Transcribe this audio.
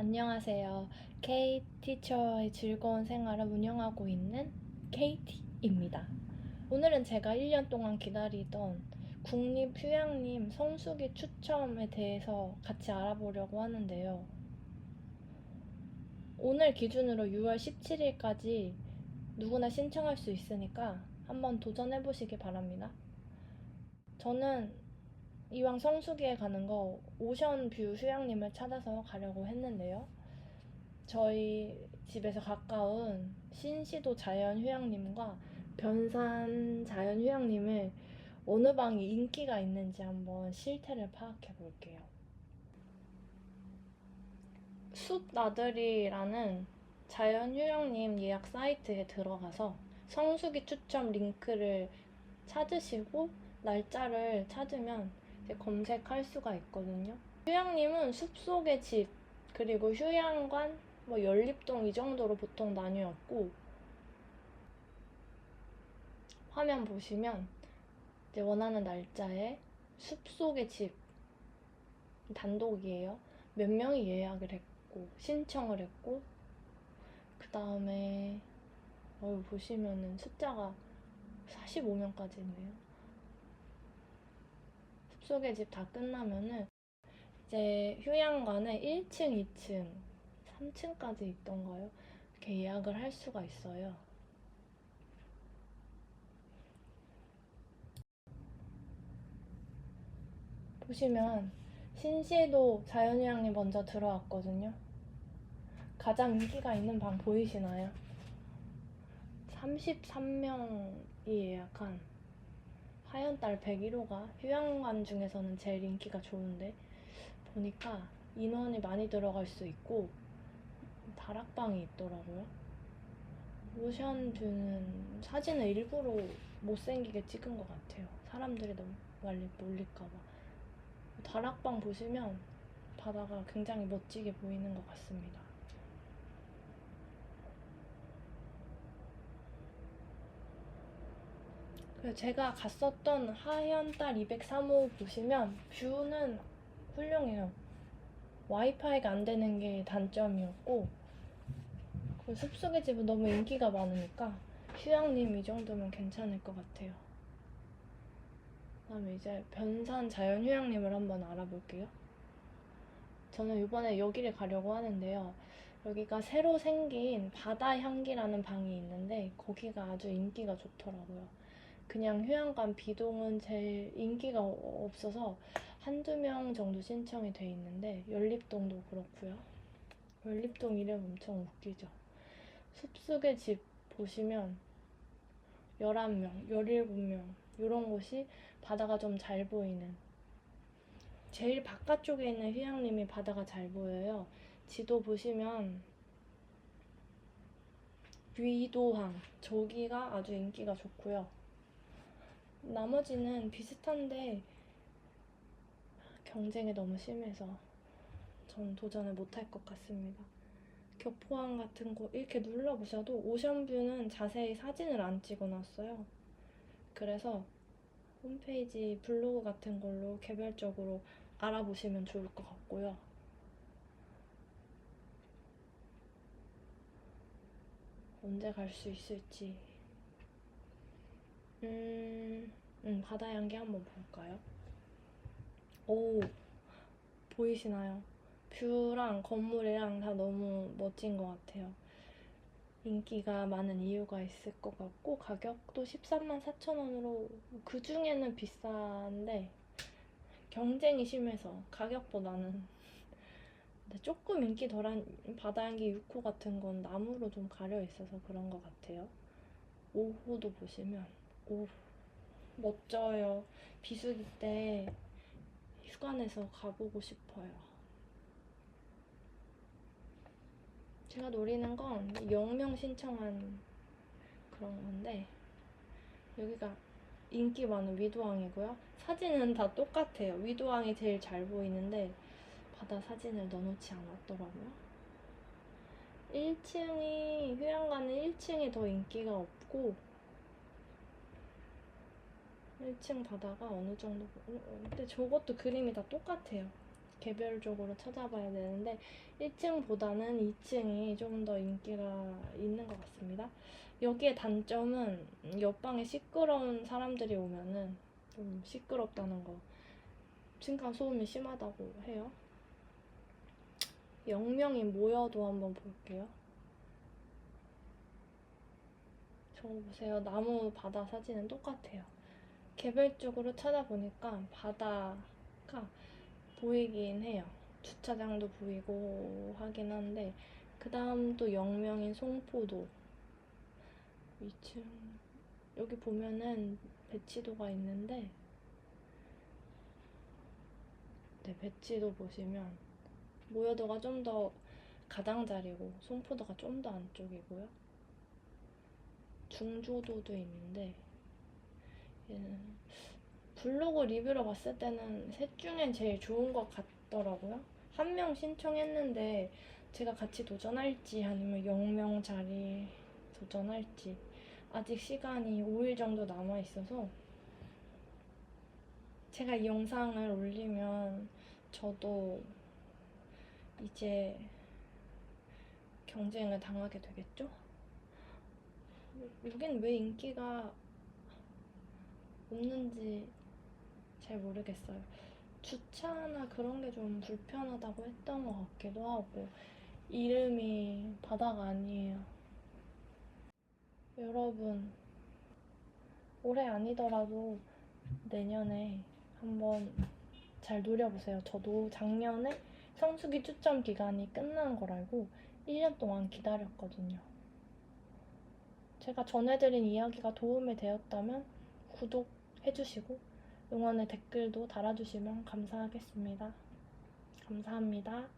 안녕하세요. K 티처의 즐거운 생활을 운영하고 있는 KT입니다. 오늘은 제가 1년 동안 기다리던 국립휴양림 성수기 추첨에 대해서 같이 알아보려고 하는데요. 오늘 기준으로 6월 17일까지 누구나 신청할 수 있으니까 한번 도전해 보시기 바랍니다. 저는 이왕 성수기에 가는 거 오션뷰 휴양림을 찾아서 가려고 했는데요. 저희 집에서 가까운 신시도 자연휴양림과 변산 자연휴양림을 어느 방이 인기가 있는지 한번 실태를 파악해 볼게요. 숲 나들이라는 자연휴양림 예약 사이트에 들어가서 성수기 추첨 링크를 찾으시고 날짜를 찾으면 이제 검색할 수가 있거든요. 휴양림은 숲속의 집, 그리고 휴양관, 뭐 연립동 이 정도로 보통 나뉘었고, 화면 보시면 이제 원하는 날짜에 숲속의 집 단독이에요. 몇 명이 예약을 했고, 신청을 했고, 그 다음에, 어 보시면은 숫자가 45명까지 있네요. 숲속의 집 다 끝나면은 이제 휴양관에 1층, 2층, 3층까지 있던가요? 이렇게 예약을 할 수가 있어요. 보시면 신시도 자연휴양림 먼저 들어왔거든요. 가장 인기가 있는 방 보이시나요? 33명이 예약한 하얀달 101호가 휴양관 중에서는 제일 인기가 좋은데 보니까 인원이 많이 들어갈 수 있고 다락방이 있더라고요. 오션뷰는 사진을 일부러 못생기게 찍은 것 같아요. 사람들이 너무 많이 몰릴까봐. 다락방 보시면 바다가 굉장히 멋지게 보이는 것 같습니다. 그리고 제가 갔었던 하얀달 203호 보시면 뷰는 훌륭해요. 와이파이가 안 되는 게 단점이었고 그 숲속의 집은 너무 인기가 많으니까 휴양림 이 정도면 괜찮을 것 같아요. 그다음에 이제 변산 자연 휴양림을 한번 알아볼게요. 저는 이번에 여기를 가려고 하는데요. 여기가 새로 생긴 바다 향기라는 방이 있는데 거기가 아주 인기가 좋더라고요. 그냥 휴양관 비동은 제일 인기가 어- 없어서 한두 명 정도 신청이 돼 있는데 연립동도 그렇고요. 연립동 이름 엄청 웃기죠. 숲속의 집 보시면 11명, 17명 이런 곳이 바다가 좀 잘 보이는 제일 바깥쪽에 있는 휴양림이 바다가 잘 보여요. 지도 보시면 위도항 저기가 아주 인기가 좋고요. 나머지는 비슷한데 경쟁이 너무 심해서 전 도전을 못할 것 같습니다. 교포항 같은 곳 이렇게 눌러보셔도 오션뷰는 자세히 사진을 안 찍어놨어요. 그래서 홈페이지 블로그 같은 걸로 개별적으로 알아보시면 좋을 것 같고요. 언제 갈 수 있을지. 음, 음, 바다 향기 한번 볼까요? 오, 보이시나요? 뷰랑 건물이랑 다 너무 멋진 것 같아요. 인기가 많은 이유가 있을 것 같고, 가격도 13만 4천 원으로, 그 중에는 비싼데, 경쟁이 심해서 가격보다는. 근데 조금 인기 덜한 바다향기 6호 같은 건 나무로 좀 가려 있어서 그런 것 같아요. 5호도 보시면, 오, 멋져요. 비수기 때 휴가 내서 가보고 싶어요. 제가 노리는 건 0명 신청한 그런 건데 여기가 인기 많은 위도항이고요. 사진은 다 똑같아요. 위도항이 제일 잘 보이는데 바다 사진을 넣어놓지 않았더라고요. 1층이 휴양관은 1층이 더 인기가 없고 1층 바다가 어느 정도 보- 어, 근데 저것도 그림이 다 똑같아요. 개별적으로 찾아봐야 되는데 1층보다는 2층이 좀 더 인기가 있는 것 같습니다. 여기의 단점은 옆방에 시끄러운 사람들이 오면은 좀 시끄럽다는 거. 층간 소음이 심하다고 해요. 영명이 모여도 한번 볼게요. 저거 보세요. 나무 바다 사진은 똑같아요. 개별적으로 찾아보니까 바다가 보이긴 해요. 주차장도 보이고 하긴 한데 그 다음 또 영명인 송포도 2층 여기 보면은 배치도가 있는데 네 배치도 보시면 모여도가 좀 더 가장자리고 송포도가 좀 더 안쪽이고요. 중조도도 있는데 블로그 리뷰로 봤을 때는 셋 중엔 제일 좋은 것 같더라고요. 한 명 신청했는데 제가 같이 도전할지 아니면 영명 자리 도전할지 아직 시간이 5일 정도 남아 있어서 제가 이 영상을 올리면 저도 이제 경쟁을 당하게 되겠죠? 여긴 왜 인기가 없는지 잘 모르겠어요. 주차나 그런 게 좀 불편하다고 했던 것 같기도 하고, 이름이 바다가 아니에요. 여러분, 올해 아니더라도 내년에 한번 잘 노려보세요. 저도 작년에 성수기 추첨 기간이 끝난 걸 알고 1년 동안 기다렸거든요. 제가 전해드린 이야기가 도움이 되었다면 구독 해주시고 응원의 댓글도 달아주시면 감사하겠습니다. 감사합니다.